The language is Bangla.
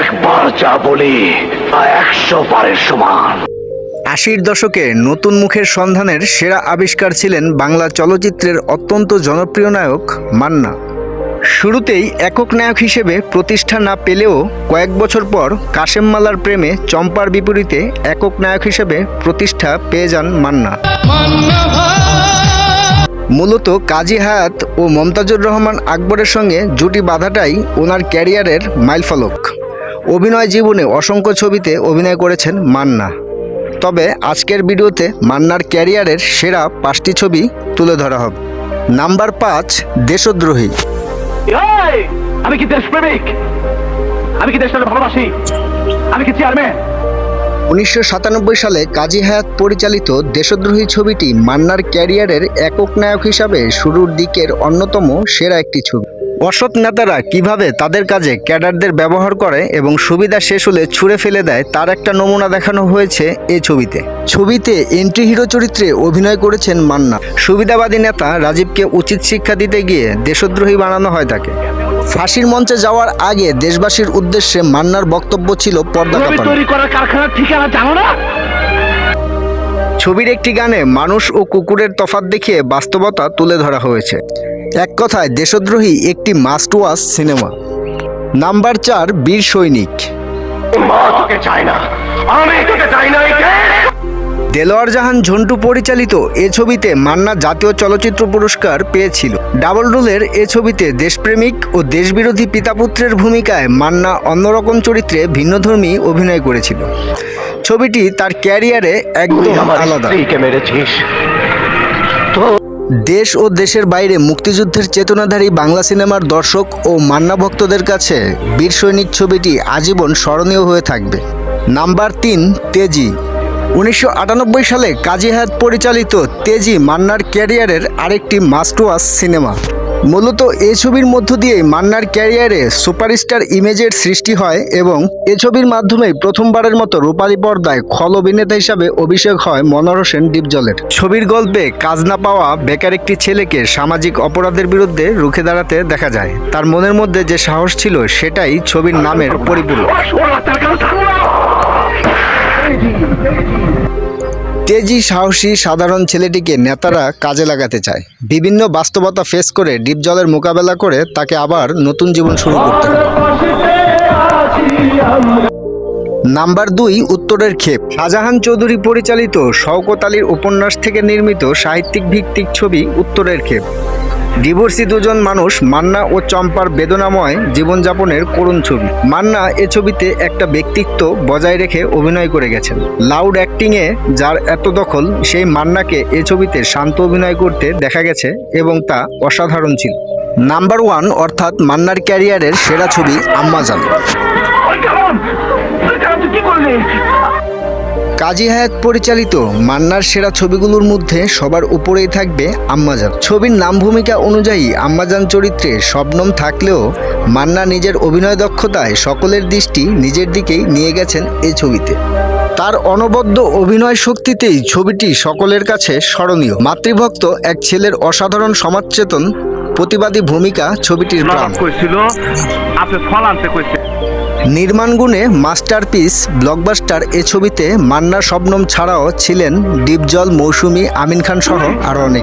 একবার যা বলি তা একশো বারের সমান। আশির দশকে নতুন মুখের সন্ধানের সেরা আবিষ্কার ছিলেন বাংলা চলচ্চিত্রের অত্যন্ত জনপ্রিয় নায়ক মান্না। শুরুতেই একক নায়ক হিসেবে প্রতিষ্ঠা না পেলেও কয়েক বছর পর কাশেম মালার প্রেমে চম্পার বিপরীতে একক নায়ক হিসেবে প্রতিষ্ঠা পেয়ে যান মান্না। মূলত কাজী হায়াত ও মমতাজুর রহমান আকবরের সঙ্গে জুটি বাঁধাটাই ওনার ক্যারিয়ারের মাইলফলক। অভিনয় জীবনে অসংখ্য ছবিতে অভিনয় করেছেন মান্না। তবে আজকের ভিডিওতে মান্নার ক্যারিয়ারের সেরা পাঁচটি ছবি তুলে ধরা হবে। নাম্বার পাঁচ দেশদ্রোহী। আমি কি দেশপ্রেমিক? আমি কি দেশটাকে ভালোবাসি? আমি কি চেয়ারম্যান উনিশশো সাতানব্বই সালে কাজী হায়াত পরিচালিত দেশদ্রোহী ছবিটি মান্নার ক্যারিয়ারের একক নায়ক হিসাবে শুরুর দিকের অন্যতম সেরা একটি ছবি। অসৎ নেতারা কীভাবে তাদের কাজে ক্যাডারদের ব্যবহার করে এবং সুবিধা শেষ হলে ছুঁড়ে ফেলে দেয় তার একটা নমুনা দেখানো হয়েছে এই ছবিতে। ছবিতে এন্ট্রি হিরো চরিত্রে অভিনয় করেছেন মান্না। সুবিধাবাদী নেতা রাজীবকে উচিত শিক্ষা দিতে গিয়ে দেশদ্রোহী বানানো হয় তাকে। ফাঁসির মঞ্চে যাওয়ার আগে দেশবাসীর উদ্দেশ্যে মান্নার বক্তব্য ছিল পর্দা কারখানার ঠিকানা জানো না? ছবির একটি গানে মানুষ ও কুকুরের তফাৎ দেখিয়ে বাস্তবতা তুলে ধরা হয়েছে। এক কথায় দেশদ্রোহী একটি মাস্ট ওয়াচ সিনেমা নাম্বার চার বীর সৈনিক। দেলোয়ার জাহান ঝন্টু পরিচালিত এ ছবিতে মান্না জাতীয় চলচ্চিত্র পুরস্কার পেয়েছিল। ডাবল রোলের এ ছবিতে দেশপ্রেমিক ও দেশবিরোধী পিতাপুত্রের ভূমিকায় মান্না অন্যরকম চরিত্রে ভিন্নধর্মী অভিনয় করেছিল। ছবিটি তার ক্যারিয়ারে একদম আলাদা। দেশ ও দেশের বাইরে মুক্তিযুদ্ধের চেতনাধারী বাংলা সিনেমার দর্শক ও মান্না ভক্তদের কাছে বীর সৈনিক ছবিটি আজীবন স্মরণীয় হয়ে থাকবে। নাম্বার তিন, তেজি। উনিশশো আটানব্বই সালে কাজী হায়াত পরিচালিত তেজি মান্নার ক্যারিয়ারের আরেকটি মাস্টওয়াস সিনেমা। মূলত এই ছবির মধ্য দিয়ে মান্নার ক্যারিয়ারে সুপারস্টার ইমেজের সৃষ্টি হয় এবং এ ছবির মাধ্যমে প্রথমবারের মতো রূপালী পর্দায় খল অভিনেতা হিসাবে অভিষেক হয় মনোহর হোসেন ডিপজলের। ছবির গল্পে কাজ না পাওয়া বেকার একটি ছেলেকে সামাজিক অপরাধের বিরুদ্ধে রুখে দাঁড়াতে দেখা যায়। তার মনের মধ্যে যে সাহস ছিল সেটাই ছবির নামের পরিপূরক। তেজি সাহসী সাধারণ ছেলেটিকে নেতারা কাজে লাগাতে চায়। বিভিন্ন বাস্তবতা ফেস করে ডিপ জলের মোকাবেলা করে তাকে আবার নতুন জীবন শুরু করতে হয় নাম্বার দুই, উত্তরের ক্ষেপ। শাহজাহান চৌধুরী পরিচালিত শওকত আলীর উপন্যাস থেকে নির্মিত সাহিত্যিক ভিত্তিক ছবি উত্তরের ক্ষেপ। ডিভোর্সি দুজন মানুষ মান্না ও চম্পার বেদনাময় জীবনযাপনের করুণ ছবি মান্না এ ছবিতে একটা ব্যক্তিত্ব বজায় রেখে অভিনয় করে গেছেন লাউড অ্যাক্টিংয়ে যার এত দখল সেই মান্নাকে এ ছবিতে শান্ত অভিনয় করতে দেখা গেছে এবং তা অসাধারণ ছিল নাম্বার ওয়ান অর্থাৎ মান্নার ক্যারিয়ারের সেরা ছবি আম্মাজান কাজী হায়াত পরিচালিত মান্নার সেরা ছবিগুলোর মধ্যে সবার উপরেই থাকবে আম্মাজান। ছবির নাম ভূমিকা অনুযায়ী আম্মাজান চরিত্রে শবনম থাকলেও মান্না নিজের অভিনয় দক্ষতায় সকলের দৃষ্টি নিজের দিকেই নিয়ে গেছেন এই ছবিতে। তার অনবদ্য অভিনয় শক্তিতেই ছবিটি সকলের কাছে স্মরণীয়। মাতৃভক্ত এক ছেলের অসাধারণ সমাজচেতন প্রতিবাদী ভূমিকা ছবিটির প্রাণ। কইছিল গুণে নির্মাণগুণে মাস্টারপিস ব্লকবাস্টার এ ছবিতে মান্না শবনম ছাড়াও ছিলেন ডিপজল মৌসুমি আমিন খান সহ আরও অনেক।